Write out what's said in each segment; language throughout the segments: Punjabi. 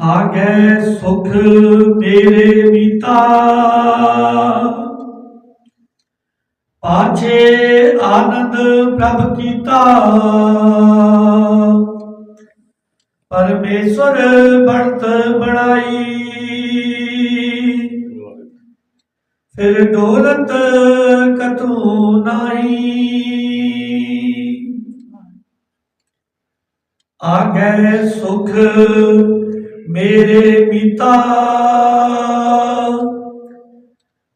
ਆਗੇ ਸੁਖ ਮੇਰੇ ਮੀਤਾ। ਪਾਛੇ ਆਨੰਦ ਪ੍ਰਭ ਕੀਤਾ। ਪਰਮੇਸ਼ਵਰ ਬਣਤ ਬਣਾਈ। ਫਿਰ ਡੋਲਤ ਕਤੂ ਨਾਹੀ। ਆਗੇ ਸੁਖ ਮੇਰੇ ਪਿਤਾ।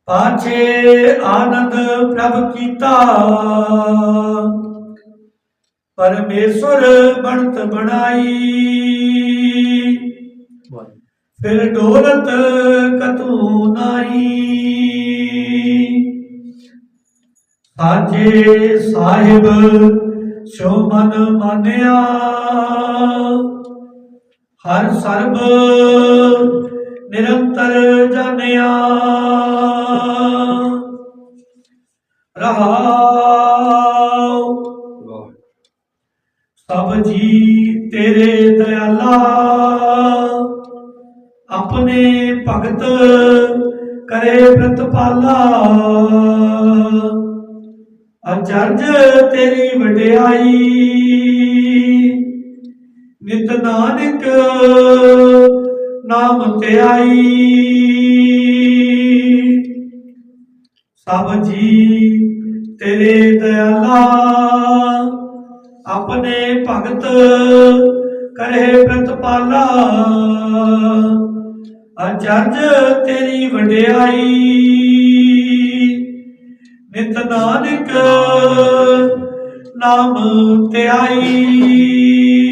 ਪਾਛੇ ਆਨੰਦ ਪ੍ਰਭ ਕੀਤਾ। ਪਰਮੇਸ਼ਵਰ ਬਣਤ ਬਣਾਈ। ਫਿਰ ਡੋਲਤ ਕਤੂ ਨਾਹੀ। ਸਾਜੇ ਸਾਹਿਬ, ਸੋ ਮਨ ਮਾਨਿਆ। ਹਰ ਸਰਬ ਨਿਰੰਤਰ ਜਾਣਿਆ। ਰਹਾਉ ਸਭ ਜੀ ਤੇਰੇ ਦਇਆਲਾ, ਆਪਣੇ ਭਗਤ ਕਰੇ ਪ੍ਰਤਪਾਲਾ। ਅਚਰਜ ਤੇਰੀ ਵਡਿਆਈ। ਨਿਤ ਨਾਨਕ ਨਾਮ ਧਿਆਈ ਸਭ ਜੀ ਤੇਰੇ ਦਇਆਲਾ, ਆਪਣੇ ਭਗਤ ਕਰੇ ਪ੍ਰਤਪਾਲਾ। ਅਚਰਜ ਤੇਰੀ ਵਡਿਆਈ। ਨਿਤ ਨਾਨਕ ਨਾਮ ਧਿਆਈ